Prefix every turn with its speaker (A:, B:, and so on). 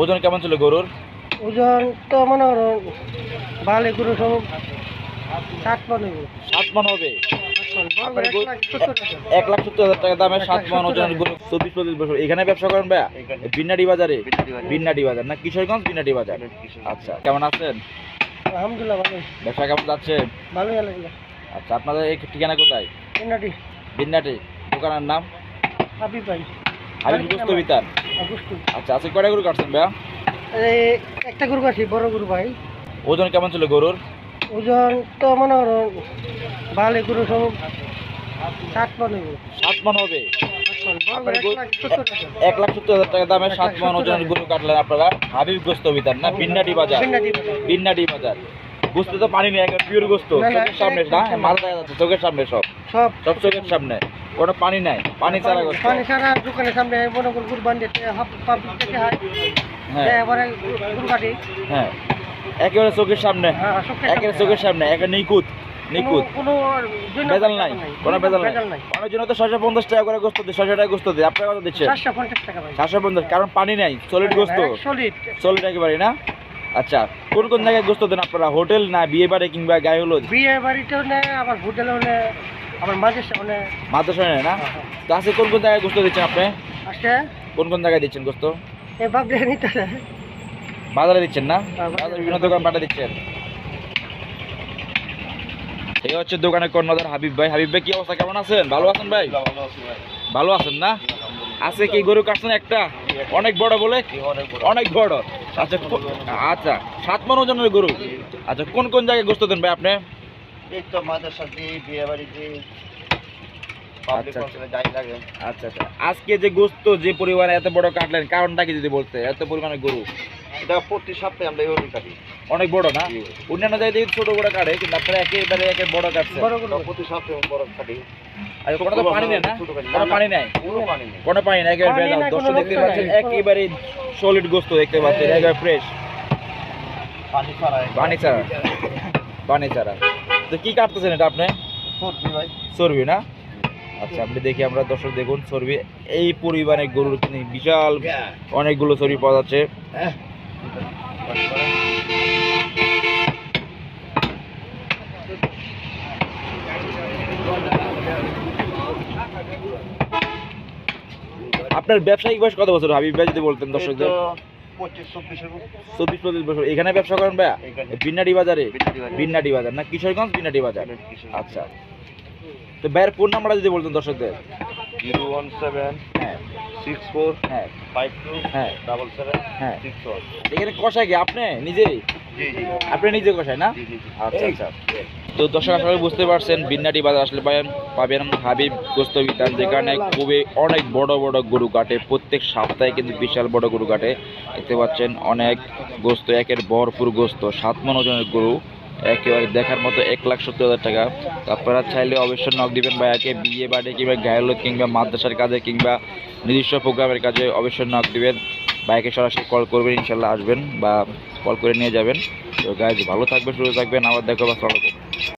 A: ওজন কেমন ছিল গরুর?
B: ওজন তো মনে করো ভালো গরু সব মন।
A: সাত মন হবে?
B: এক লাখ সত্তর
A: হাজার। টাকা দামের
B: এক
A: সাত মন ওজনের গরু। চব্বিশ পঁচিশ বছর। এখানে ব্যবসা করেন ভাইয়া? বিন্নাডি বাজারে? বিন্নাডি বাজার। না কিশোরগঞ্জ বিন্নাডি বাজার? আচ্ছা কেমন আছেন?
B: আলহামদুলিল্লাহ ভালো
A: ব্যবসা কেমন যাচ্ছে? আচ্ছা আপনাদের এই ঠিকানা কোথায়? বিন্নাটি দোকানের নাম? হাবিব গোস্ত বিতান আচ্ছা আজকে কয়টা গরু কাটছেন ভাইয়া?
B: একটা গরু কাছি বড় গরু ভাই।
A: ওজন কেমন ছিল গরুর?
B: ওজন তো মনে করো ভালো গরু সব ষাট মন হইব।
A: সাত মন হবে?
B: এক লাখ সত্তর
A: হাজার। টাকা
B: এক
A: সাত মন ওজনের গরু কাটলেন আপনারা হাবিব গোস্ত বিতান না? বিন্নাটি বাজার।
B: বিন্নাটি বাজার।
A: গোস্ত তো পানি নেই একবার পিওর গোস্ত। সামনে না? মাল দেখা যাচ্ছে চোখের সামনে সব।
B: সব
A: সব চোখের সামনে। কোনো পানি নাই পানি ছাড়া
B: পানি ছাড়া দোকানের সামনে মনে করো কুরবান দিতে পাবলিক থেকে হয়।
A: হ্যাঁ।
B: এবারে
A: হ্যাঁ। একেবারে চোখের সামনে
B: হ্যাঁ, চোখের
A: একেবারে
B: সামনে।
A: চোখের সামনে একেবারে নিখুঁত নিখুঁত।
B: কোনো কোনো
A: বেজাল নাই কোনো বেজাল নাই। অনেক জন্য তো ছশো পঞ্চাশ টাকা করে গোস্ত দেয় ছশো টাকা গোস্ত আপনারা কত
B: চারশো পঞ্চাশ
A: সাতশো পঞ্চাশ কারণ পানি নাই সলিড গোস্ত।
B: সলিড
A: সলিড একেবারে না? আচ্ছা কোন কোন জায়গায় গোস্ত দেন আপনারা? হোটেল না বিয়ে বাড়ি কিংবা গায়ে হলুদ?
B: বিয়ে বাড়িতেও নেয় আবার হোটেলেও নেয়। আবার মাঝে সামনে
A: মাদ্রাসা না? তো আজকে কোন কোন জায়গায় গোস্ত দিচ্ছেন আপনি?
B: আসছে
A: কোন কোন জায়গায় দিচ্ছেন গোস্ত?
B: এই ভাবলে নিতে
A: বাজারে দিচ্ছেন না?
B: হ্যাঁ, বাজারে।
A: বাজারে বিভিন্ন দোকান পাঠা দিচ্ছেন। এই হচ্ছে দোকানের কর্ণধার হাবিব ভাই। হাবিব ভাই কি অবস্থা? কেমন আছেন? ভালো আছেন ভাই? ভালো আছেন না? আজকে কি গরু কাটছেন একটা? অনেক বড় বলে? অনেক বড়। আচ্ছা আচ্ছা সাত মন ওজনের গরু। আচ্ছা কোন কোন জায়গায় গোস্ত দেন ভাই আপনি?
C: এই তো মাদ্রাসা বিয়ে বাড়িতে
A: আচ্ছা, আচ্ছা। আচ্ছা আচ্ছা। আজকে যে গোস্ত যে পরিমাণে এত বড় কাটলেন কারণটা কি যদি বলতে? এত পরিমাণে গরু?
C: এটা প্রতি সপ্তাহে আমরা এভাবে কাটি।
A: অনেক বড় না? অন্যান্য জায়গায় ছোট বড় কাটে কিন্তু আপনারা একেবারে একে বড় কাটছে
C: প্রতি সপ্তাহে বড় কাটি।
A: কোনো তো পানি নেই না? কোনো পানি নাই?
C: কোনো পানি নেই।
A: কোনো পানি নাই একেবারে
B: পানি
A: দর্শক দেখতে পাচ্ছেন একেবারে সলিড গোস্ত দেখতে পাচ্ছেন একেবারে ফ্রেশ
C: পানি ছাড়া
A: পানি ছাড়া। পানি ছাড়া। তো কি কাটতেছেন এটা আপনি?
C: সর্দি ভাই।
A: চর্বি না? আচ্ছা আপনি দেখি আমরা দর্শক দেখুন চর্বি। এই পরিমাণে গরুর কিন্তু বিশাল অনেকগুলো চর্বি পাওয়া যাচ্ছে। আপনার ব্যবসায়িক বয়স কত বছর? হাবিব ভাই যদি বলতেন দর্শকদের। চব্বিশ পঁচিশ বছর। এখানে ব্যবসা করেন ভাইয়া। বিন্নাডি বাজারে
C: বিন্নাডি বাজার
A: না কিশোরগঞ্জ বিন্নাডি বাজার আচ্ছা। তো ভাইয়ের ফোন নাম্বারটা যদি বলতেন দর্শকদের।
C: জিরো ওয়ান সেভেন
A: হ্যাঁ।
C: সিক্স ফোর
A: হ্যাঁ।
C: ফাইভ টু
A: হ্যাঁ।
C: ডাবল সেভেন
A: হ্যাঁ।
C: সিক্স ফোর
A: এখানে কষায় কি? আপনি? নিজেই আপনি নিজে কষায় না। আচ্ছা আচ্ছা। তো দর্শক আসলে বুঝতে পারছেন বিন্নাটি বাজার আসলে পাবেন পাবেন হাবিব গোস্ত বিতান যেখানে খুবই অনেক বড় বড় গরু কাটে। প্রত্যেক সপ্তাহে কিন্তু বিশাল বড় গরু কাটে। দেখতে পাচ্ছেন অনেক গোস্ত একের ভরপুর গোস্ত সাত মন ওজনের গরু একেবারে দেখার মতো এক লাখ সত্তর হাজার টাকা। আপনারা চাইলে অবশ্যই নক দিবেন ভাইয়াকে বিয়ে বাড়ি কিংবা গায়ের কিংবা মাদ্রাসার কাজে কিংবা নিজস্ব প্রোগ্রামের কাজে অবশ্যই নক দিবেন। ভাইকে সরাসরি কল করবেন, ইনশাল্লাহ আসবেন বা কল করে নিয়ে যাবেন। তো গাইজ ভালো থাকবেন, সুস্থ থাকবেন। আবার দেখো বা